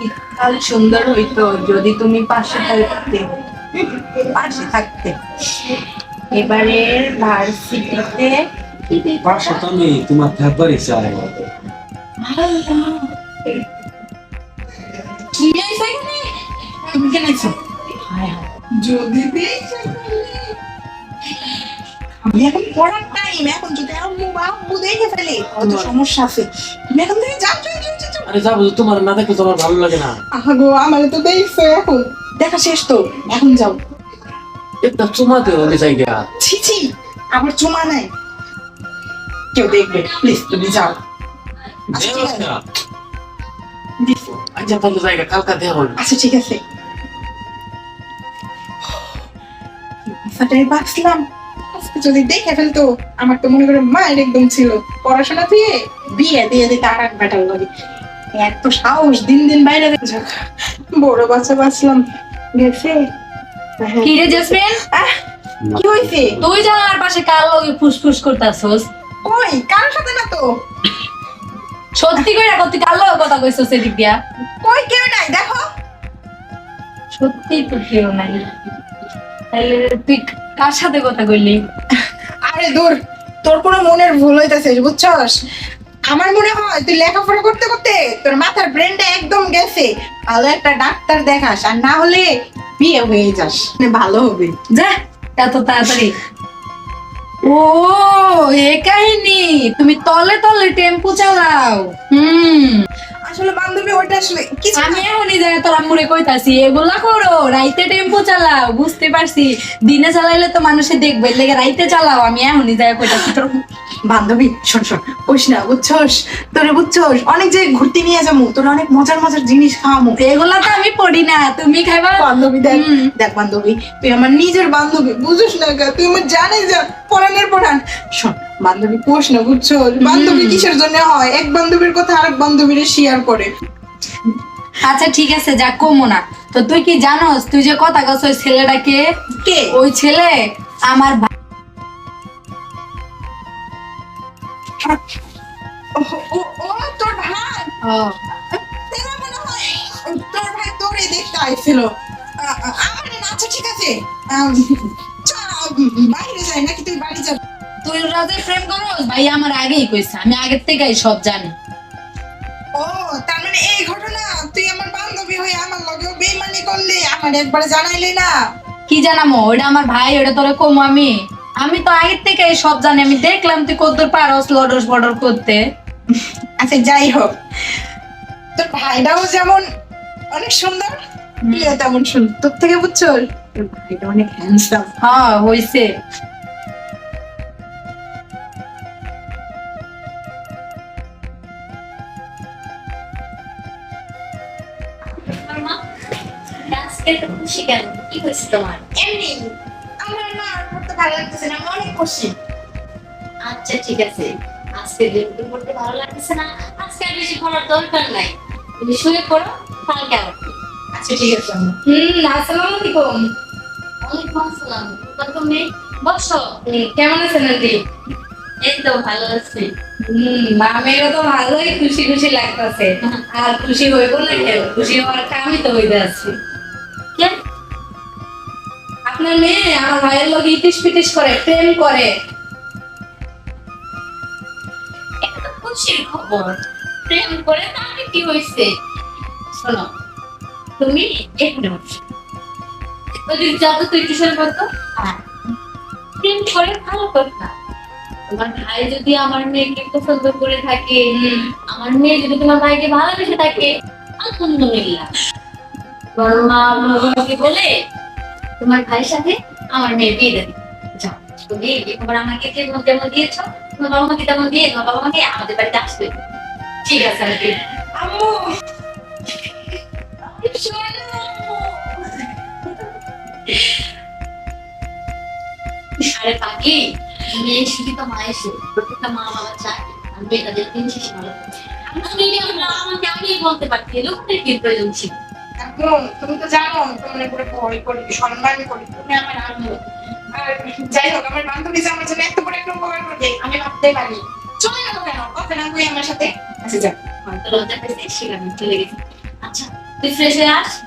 শীতকাল সুন্দর হইতো যদি তুমি পাশে থাকতে। পাশে থাকতে। এবারে ভার্সিটিতে পাশে তো নেই তোমার থাকবারই চাই। কি হয়েছে তুমি কেন। যদি আমি এখন পড়ার টাইম এখন যদি আম্মু বা আব্বু দেখে ফেলে হয়তো সমস্যা আছে। তুমি এখন থেকে যাও। আরে যাব তোমার না দেখলে তোমার ভালো লাগে না। আহা গো আমার তো দেখছ এখন। দেখা শেষ তো এখন যাও। একটা চুমাতে হবে জায়গা ছি ছি আমার চুমা নাই। কেউ দেখবে প্লিজ তুমি যাও। আচ্ছা। আচ্ছা। তাহলে জায়গা কালকা দেওয়া হবে আচ্ছা ঠিক আছে। আচ্ছাটাই ভাবছিলাম আজকে যদি দেখে ফেলতো আমার তো মনে করে মায়ের একদম ছিল। পড়াশোনা দিয়ে বিয়ে দিয়ে দিতে আর এক বেটার লাগে। এত সাহস দিন দিন বাইরে বড় বাচ্চা বাঁচলাম। গেছে? হ্যাঁ। কি রে জেসমিন? কি হয়েছে তুই জানার পাশে কার লগে ফুসফুস করতাছস? কই? কার সাথে না তো? সত্যি কইরা কত কার লগে কথা কইছস এদিক দিয়া? কই কেউ নাই দেখো। সত্যি তো কেউ নাই। তাহলে তুই কার সাথে কথা কইলি? আরে দূর তোর কোনো মনের ভুল হইতাছে বুঝছস? আমার মনে হয় তুই লেখাপড়া করতে করতে তোর মাথার ব্রেনটা একদম গেছে। ভালো একটা ডাক্তার দেখাস, আর না হলে বিয়ে হয়ে যাস। মানে ভালো হবে। যা এত তাড়াতাড়ি। ও, এ কাহিনী, তুমি তলে তলে টেম্পু চালাও। হুম। আসলে বান্ধবী ওইটা আসলে কিছু আমি এখনই যাই তোর আম্মুরে কইতাছি এগুলা করো রাইতে টেম্পো চালাও বুঝতে পারছি। দিনে চালাইলে তো মানুষে দেখবে লেগে রাইতে চালাও। আমি এখনই যাই কইতাছি তোর বান্ধবী শোন শোন কইস না বুঝছস? তোরে বুঝছস? অনেক জায়গায় ঘুরতে নিয়ে যাব তোর অনেক মজার মজার জিনিস খাওয়ামো। এগুলা তো আমি পড়ি না তুমি খাইবা? বান্ধবী দেখ দেখ বান্ধবী তুই আমার নিজের বান্ধবী বুঝিস না তুই আমার জানিস যা পড়ানের পড়ান। শোন বান্ধবী পোষ না বুঝছ? বান্ধবী কিসের জন্য হয়? এক বান্ধবীর কথা আরেক বান্ধবীর শেয়ার করে। আচ্ছা ঠিক আছে যা কমো না। তো তুই কি জানোস তুই যে কথা কস ওই ছেলেটাকে কে? ওই ছেলে আমার তোর ভাই। তেরা তোর ভাই তোরে দেখতে আইছিল। আমার না আচ্ছা ঠিক আছে। বাইরে যাই নাকি তুই বাড়ি যাবি? তুই রাজে প্রেম করস ভাই আমার আগেই কইছে আমি আগের থেকেই সব জানি। ও তার মানে এই ঘটনা তুই আমার বান্ধবী হয়ে আমার লগে করলি আমার একবার জানাইলি না? কি জানামো? ওটা আমার ভাই ওটা তোরে কমো আমি। আমি তো আগের থেকেই সব জানি আমি দেখলাম তুই কতদূর পারস লডস বডর করতে। আচ্ছা যাই হোক। তোর ভাইটাও যেমন অনেক সুন্দর তুইও তেমন সুন্দর। তোর থেকে বুঝছ ভাইটা অনেক হ্যান্ডসাম হ্যাঁ হইছে। আজকে তো খুশি কেন? কি হয়েছে তোমার? এমনি আমার না পড়তে ভালো লাগতেছে না আমি অনেক খুশি। আচ্ছা ঠিক আছে। আজকে দিনটি পড়তে ভালো লাগতেছে না আজকে আর বেশি পড়ার দরকার নাই। তুমি শুয়ে পড়ো কালকে আবার আচ্ছা ঠিক আছে। হুম আসসালামু আলাইকুম। ওয়ালাইকুম আসসালাম। তুমি বসো। কেমন আছেন আন্টি? এই তো ভালো আছি। হুম মামেরও তো ভালোই খুশি খুশি লাগতেছে। আর খুশি হইব না কেন? খুশি হওয়ার কামই তো হইতে আছি। আপনার মেয়ে আমার ভাইয়ের লোক ইটিস পিটিস করে প্রেম করে। খুশির খবর? প্রেম করে তাহলে কি হয়েছে শোনো তুমি ওদিক যাও তুই টিউশন করতো হ্যাঁ। প্রেম করে ভালো কথা। তোমার ভাই যদি আমার মেয়েকে পছন্দ করে থাকে আমার মেয়ে যদি তোমার ভাইকে ভালোবেসে থাকে আলহামদুলিল্লাহ। তোমার মা বাবাকে বলে তোমার ভাইয়ের সাথে আমার মেয়ে বিয়ে দেবে। যাও তুমি এই আমাকে যেমন যেমন দিয়েছ তোমার বাবা মাকে তেমন দিয়ে তোমার বাবা মাকে আমাদের বাড়িতে আসবে। ঠিক আছে আন্টি। আম্মু। আরে পাখি মেয়ে করি তুমি আমার আর যাই হোক আমার বান্ধবী যে আমার জন্য এত বড় একটা উপকার আমি ভাবতে পারি চলে গেল কেন কথা না কই আমার সাথে আচ্ছা যা হয়তো লজ্জা পেয়েছে আচ্ছা তুই ফ্রেশ হয়ে আস।